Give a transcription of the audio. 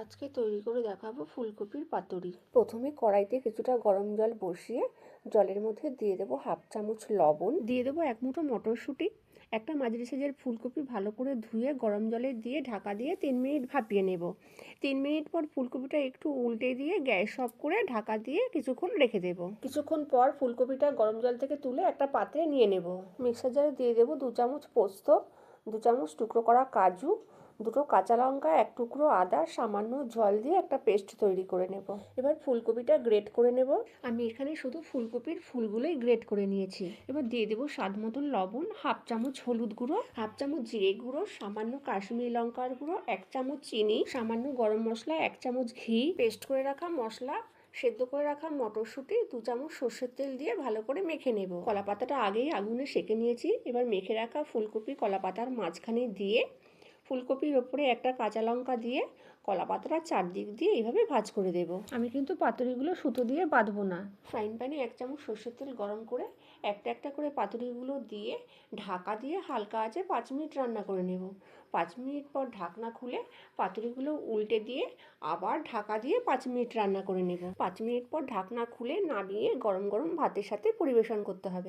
আজকে তৈরি করে দেখাবো ফুলকপির পাতুরি। প্রথমে কড়াইতে কিছুটা গরম জল বসিয়ে জলের মধ্যে দিয়ে দেবো হাফ চামচ লবণ। দিয়ে দেবো এক মুঠো মটরশুঁটি একটা মাঝারি সাইজের ফুলকপি ভালো করে ধুয়ে গরম জলে দিয়ে ঢাকা দিয়ে তিন মিনিট ভাপিয়ে নেব। তিন মিনিট পর ফুলকপিটা একটু উল্টে দিয়ে গ্যাস অফ করে ঢাকা দিয়ে কিছুক্ষণ রেখে দেব। কিছুক্ষণ পর ফুলকপিটা গরম জল থেকে তুলে একটা পাত্রে নিয়ে নেব। মিক্সার জারে দিয়ে দেবো দু চামচ পোস্ত দু চামচ টুকরো করা কাজু দুটো কাঁচা লঙ্কা, এক টুকরো আদা, সামান্য জল দিয়ে একটা পেস্ট তৈরি করে নেব। এবার ফুলকপিটা গ্রেট করে নেব। আমি এখানে শুধু ফুলকপির ফুলগুলোই গ্রেট করে নিয়েছি। এবার দিয়ে দেবো স্বাদ মতন লবণ, হাফ চামচ হলুদ গুঁড়ো, হাফ চামচ জিরে গুঁড়ো, সামান্য কাশ্মীরি লঙ্কার গুঁড়ো, এক চামচ চিনি, সামান্য গরম মশলা, এক চামচ ঘি, পেস্ট করে রাখা মশলা, সেদ্ধ করে রাখা মটরশুঁটি, দু চামচ সর্ষের তেল দিয়ে ভালো করে মেখে নেব। কলা পাতাটা আগেই আগুনে সেঁকে নিয়েছি। এবার মেখে রাখা ফুলকপি কলা পাতার মাঝখানে দিয়ে ফুলকপির ওপরে একটা কাঁচা লঙ্কা দিয়ে কলা পাতাটা চারদিক দিয়ে এইভাবে ভাজ করে দেব। আমি কিন্তু পাতুরিগুলো সুতো দিয়ে বাঁধবো না। ফ্রাইং প্যানে এক চামচ সর্ষের তেল গরম করে একটা একটা করে পাতুরিগুলো দিয়ে ঢাকা দিয়ে হালকা আঁচে পাঁচ মিনিট রান্না করে নেব। পাঁচ মিনিট পর ঢাকনা খুলে পাতুরিগুলো উল্টে দিয়ে আবার ঢাকা দিয়ে পাঁচ মিনিট রান্না করে নেব। পাঁচ মিনিট পর ঢাকনা খুলে নামিয়ে গরম গরম ভাতের সাথে পরিবেশন করতে হবে।